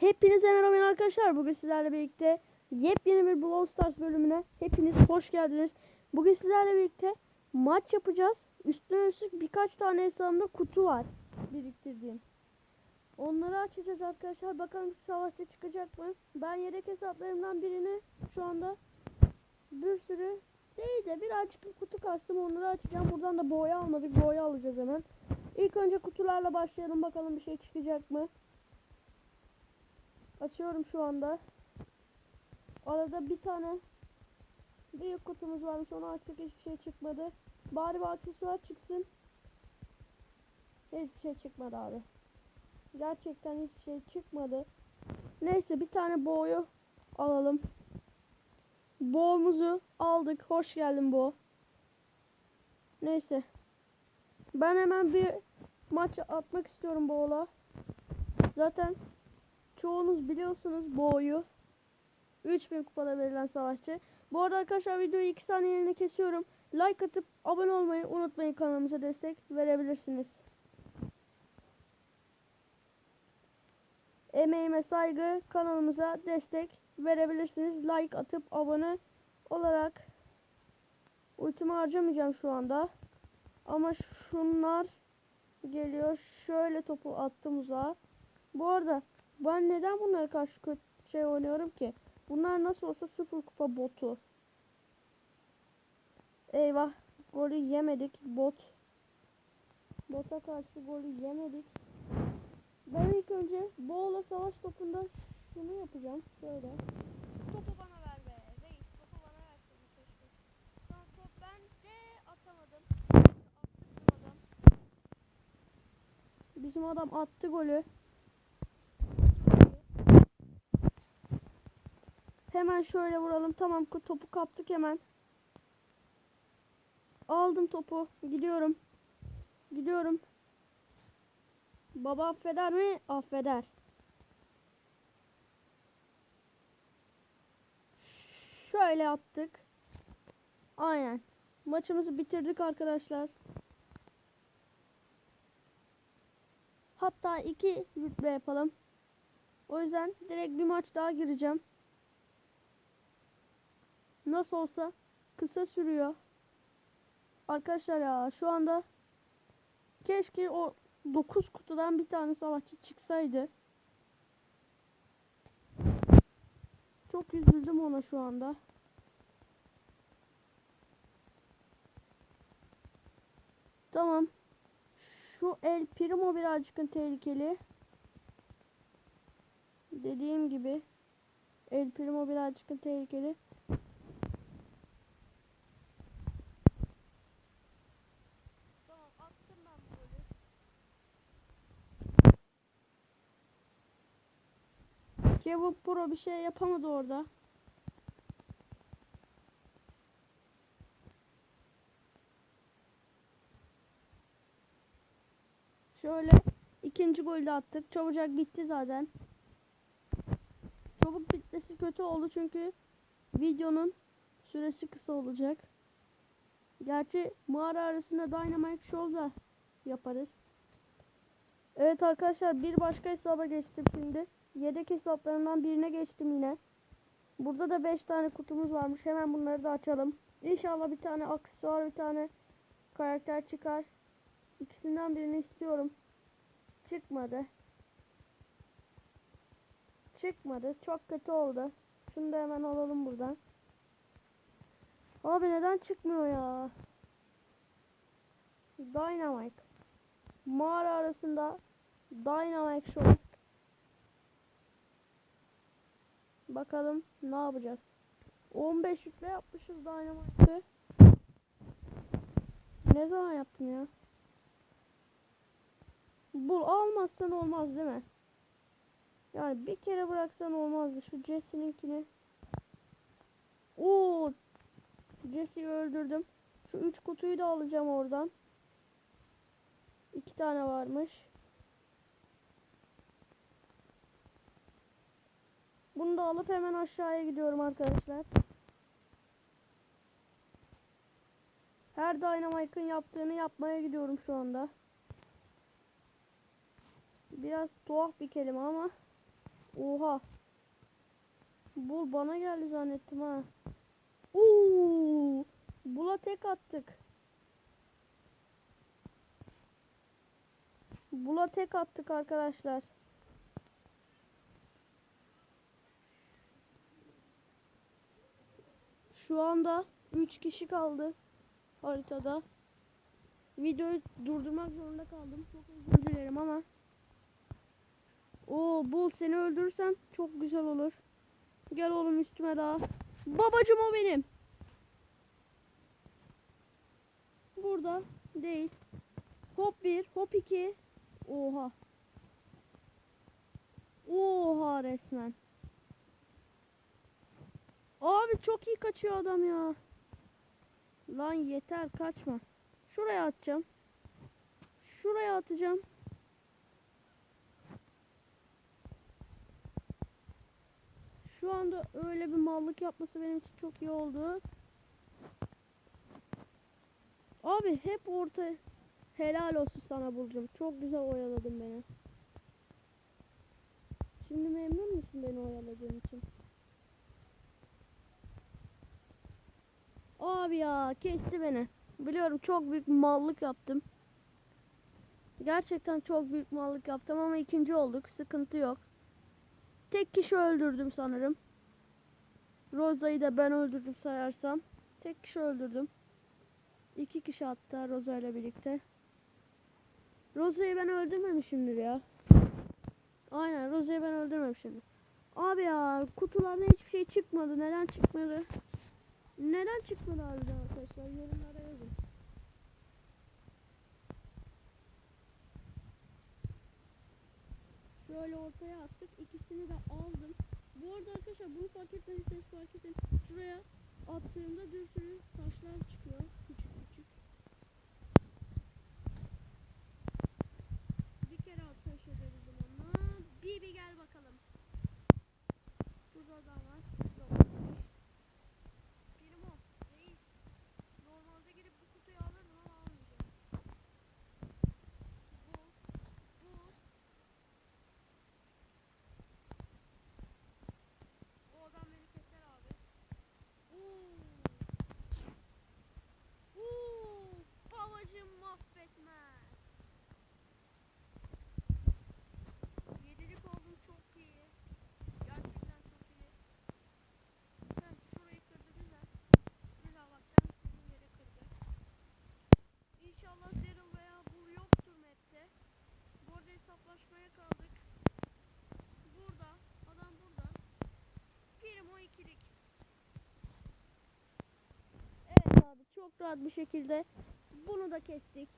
Hepinize merhaba arkadaşlar. Bugün sizlerle birlikte yepyeni bir Brawl Stars bölümüne hepiniz hoş geldiniz. Bugün sizlerle birlikte maç yapacağız. Üstüne üstlük birkaç tane hesabımda kutu var biriktirdiğim. Onları açacağız arkadaşlar. Bakalım savaşta çıkacak mı? Ben yedek hesaplarımdan birini şu anda bir sürü değil de birazcık kutu kastım onları açacağım. Buradan da boya almadık. Boya alacağız hemen. İlk önce kutularla başlayalım. Bakalım bir şey çıkacak mı? Açıyorum şu anda. Arada bir tane büyük kutumuz varmış. Onu açtık hiçbir şey çıkmadı. Bari bir aksesuar çıksın. Hiçbir şey çıkmadı abi. Gerçekten hiçbir şey çıkmadı. Neyse bir tane boğu alalım. Boğumuzu aldık. Hoş geldin boğ. Neyse. Ben hemen bir maç atmak istiyorum boğla. Zaten çoğunuz biliyorsunuz boğuyu. 3000 kupada verilen savaşçı. Bu arada arkadaşlar videoyu 2 saniyeliğine kesiyorum. Like atıp abone olmayı unutmayın kanalımıza destek verebilirsiniz. Emeğime saygı kanalımıza destek verebilirsiniz. Like atıp abone olarak ultimi harcamayacağım şu anda. Ama şunlar geliyor. Şöyle topu attım uzağa. Bu arada ben neden bunlara karşı kötü şey oynuyorum ki? Bunlar nasıl olsa sıfır kupa botu. Eyvah. Golü yemedik. Bot. Bota karşı golü yemedik. Ben ilk önce Boğla savaş topunda şunu yapacağım. Şöyle. Topu bana ver be. Reis topu bana versin keşke. Sonra top bende atamadım. Attı bizim adam. Bizim adam attı golü. Hemen şöyle vuralım. Tamam topu kaptık hemen. Aldım topu. Gidiyorum. Gidiyorum. Baba affeder mi? Affeder. Şöyle yaptık. Aynen. Maçımızı bitirdik arkadaşlar. Hatta iki rütbe yapalım. O yüzden direkt bir maç daha gireceğim. Nasıl olsa kısa sürüyor. Arkadaşlar ya şu anda keşke o 9 kutudan bir tane savaşçı çıksaydı. Çok üzüldüm ona şu anda. Tamam. Şu El Primo birazcık tehlikeli. Dediğim gibi El Primo birazcık tehlikeli. Tamam attım ben bu golü. Kevin Pro bir şey yapamadı orada. Şöyle ikinci golü de attık. Çabucak bitti zaten. Çabuk bitmesi kötü oldu çünkü videonun süresi kısa olacak. Gerçi mağara arasında Dynamite Show da yaparız. Evet arkadaşlar bir başka hesaba geçtim şimdi. Yedek hesaplarından birine geçtim yine. Burada da 5 tane kutumuz varmış. Hemen bunları da açalım. İnşallah bir tane aksesuar bir tane karakter çıkar. İkisinden birini istiyorum. Çıkmadı. Çıkmadı. Çok kötü oldu. Şunu da hemen alalım buradan. Abi neden çıkmıyor ya? Dynamite. Mağara arasında Dynamite Show. Bakalım ne yapacağız. 15 yükle yapmışız Dynamite'ı. Ne zaman yaptım ya? Bu almazsan olmaz değil mi? Yani bir kere bıraksan olmazdı. Şu Jesse'ninkini. Oo, Jesse'yi öldürdüm. Şu üç kutuyu da alacağım oradan. İki tane varmış. Bunu da alıp hemen aşağıya gidiyorum arkadaşlar. Her Dynamite'ın yaptığını yapmaya gidiyorum şu anda. Biraz tuhaf bir kelime ama Oha. Bul bana geldi zannettim ha. Oo! Bula tek attık. Bula tek attık arkadaşlar. Şu anda 3 kişi kaldı haritada. Videoyu durdurmak zorunda kaldım. Çok özür dilerim ama. Oo bul seni öldürürsem çok güzel olur. Gel oğlum üstüme daha. Babacım o benim. Burada değil. Hop 1, hop 2. Oha. Oha resmen. Abi çok iyi kaçıyor adam ya. Lan yeter kaçma. Şuraya atacağım. Şuraya atacağım. Şu anda öyle bir mallık yapması benim için çok iyi oldu. Abi hep orta helal olsun sana Burcum. Çok güzel oyaladın beni. Şimdi memnun musun beni oyaladığın için? Abi ya kesti beni. Biliyorum çok büyük mallık yaptım. Gerçekten çok büyük mallık yaptım ama ikinci olduk. Sıkıntı yok. Tek kişi öldürdüm sanırım. Roza'yı da ben öldürdüm sayarsam. Tek kişi öldürdüm. İki kişi hatta Roza ile birlikte. Roza'yı ben öldürmemişimdir ya. Aynen Roza'yı ben öldürmemişimdir. Abi ya kutularda hiçbir şey çıkmadı. Neden çıkmadı? Neden çıkmadı harbiden arkadaşlar? Yorumlara yazın. Şöyle ortaya attık. İkisini de aldım. Bu arada arkadaşlar bunu fark etmediyseniz fark edin. Şuraya attığımda bir sürü taşlar çıkıyor. Küçük küçük. Bir kere ateş edebildim onu. Bir bir gel bakalım. Burada adam var. Yok. Benim o. Reis. Normalde girip bu kutuyu alırdım ama almayacağım. Bu. Bu. O adam beni keser abi. Uuu. Uuu. Babacım mahvetmez. Yedilik oldum çok iyi. Gerçekten çok iyi. Sen şurayı kırdı güzel. Güzel bak sen istediğin yere kırdı. İnşallah Daryl veya Bull yoktur map'te. Bu arada hesaplaşmaya kaldık. Burada. Adam burada. Birim o ikilik. Evet abi çok rahat bir şekilde bunu da kestik.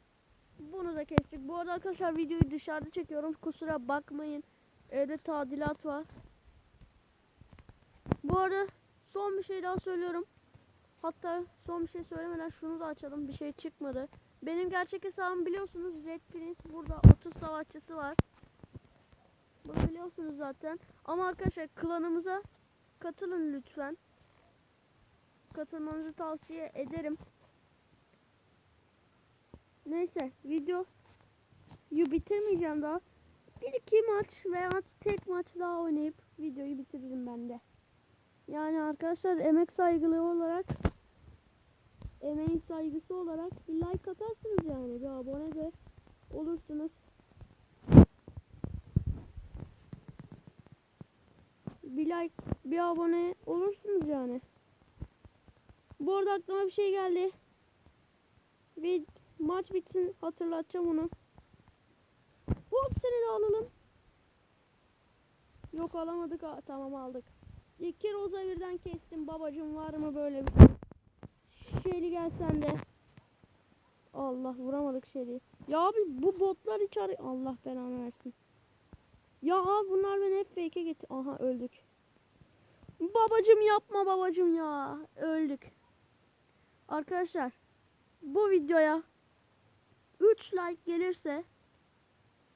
Bunu da kestik. Bu arada arkadaşlar videoyu dışarıda çekiyorum. Kusura bakmayın. Evde tadilat var. Bu arada son bir şey daha söylüyorum. Hatta son bir şey söylemeden şunu da açalım. Bir şey çıkmadı. Benim gerçek hesabım biliyorsunuz Red Prince. Burada 30 savaşçısı var. Bunu biliyorsunuz zaten. Ama arkadaşlar klanımıza katılın lütfen. Katılmanızı tavsiye ederim. Neyse videoyu bitirmeyeceğim daha. Bir iki maç veya tek maç daha oynayıp videoyu bitiririm ben de. Yani arkadaşlar emek saygılı olarak emeğin saygısı olarak bir like atarsınız yani bir abone de olursunuz. Bir like bir abone olursunuz yani. Bu arada aklıma bir şey geldi. Bir maç bitsin hatırlatacağım onu. Hop seni de alalım. Yok alamadık. Aa, tamam aldık. İki roza birden kestim. Babacım var mı böyle bir Şeli gel sen de. Allah vuramadık Şeli. Ya abi bu botlar ar- Allah belanı versin. Ya abi bunlar beni hep fake'e getir. Aha öldük. Babacım yapma babacım ya. Öldük. Arkadaşlar bu videoya 3 like gelirse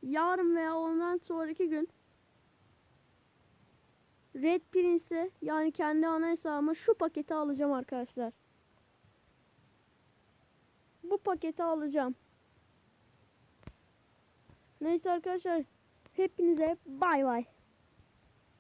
yarın veya ondan sonraki gün Red Prince'e yani kendi ana hesabıma şu paketi alacağım arkadaşlar. Bu paketi alacağım. Neyse arkadaşlar hepinize bay bay.